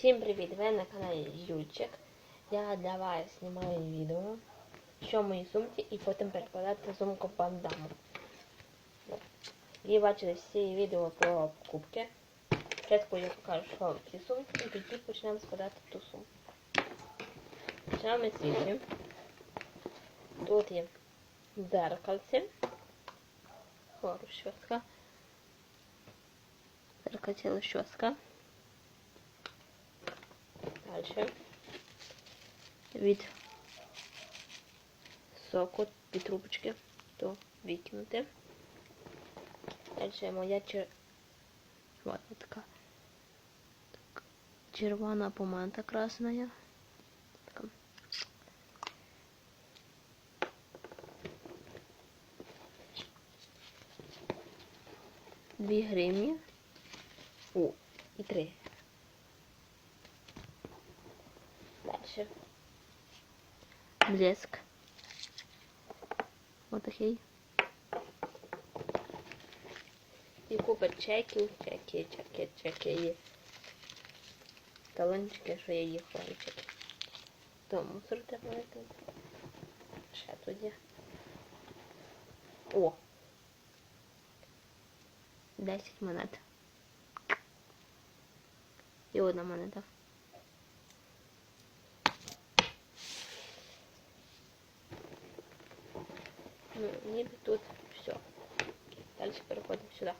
Всім привіт! Ви на каналі Юльчик. Я для вас знімаю відео, що в моїй сумці, і потім перекладати сумку бандаму. Ви бачили всі відео про покупки. Спочатку я покажу, що в цій сумці, і тоді почнемо складати ту сумку. Почнемо ми звідси. Тут є дзеркальце. Розчоска. Зеркальце розчоска. Дальше. Від соку, від трубочки, то викинути. Дальше моя чер... Така так, червона помада красная. Дві гривні. О, і три. Дальше. Блеск. Вот такий. І купа чеки, чеки, чеки є. Талончики, що я їх чеки. То мусор треба. Ще тут є. О! 10 монет. І одна монета. Ну, ніби тут все. Далі переходимо сюди.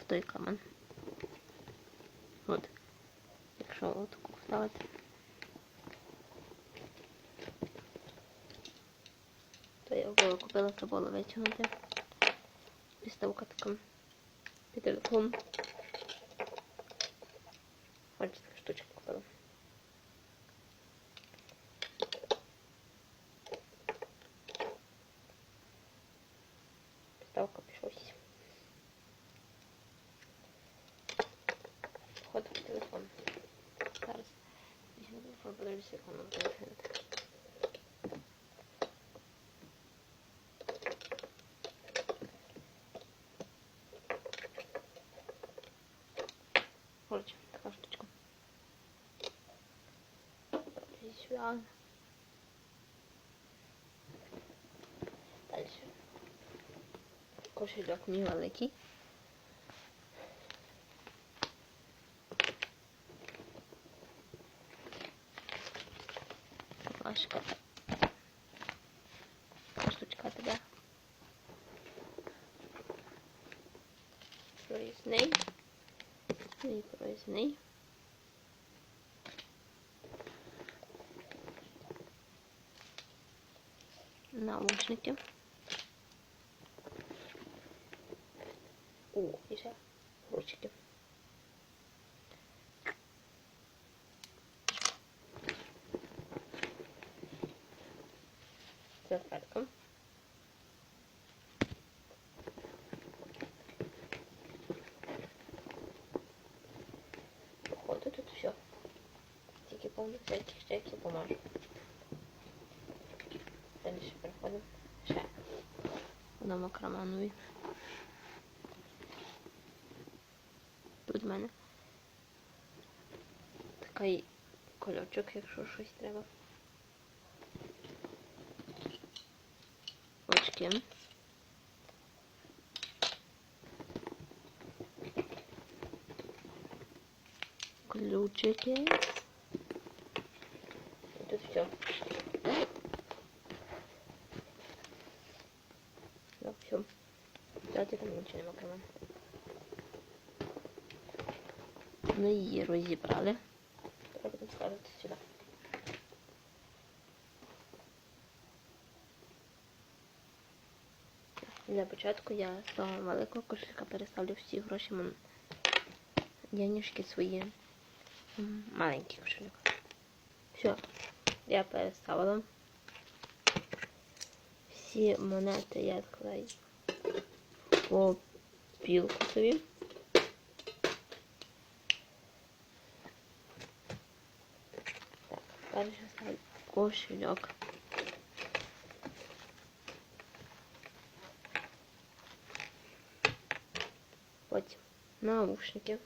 В той камен. От. Якщо отаку вставити. То я його купила, це було витягнути. Підставка така. Під телефон. Ось така штучка купила. Ставка пішовся. Вход в телефон. Зараз. Візьму буде виглядати. Короче, така штучка. І сюди. Дальше. Кошельок невеликий. Флешка. Штучка тебе. Проїзний. І проїзний. Наушники. О, і ще ручки. Зеркалько. Походу тут все. Тільки повно всяких чеків помажу. Далі переходимо. Ще. На макроманові. Тут в мене такий кольочок, якщо щось треба. Очки. Ключики. І тут все. Да, все. Дайте там нічого нема крема. Ми її розібрали. Треба буде складати сюди. Для початку я з того великого кошелька переставлю всі гроші мон... денежки свої маленький кошельок. Все, я переставила. Всі монети я відкладаю по пілку собі. Так, далі ставлю кошельок. Потім наушники.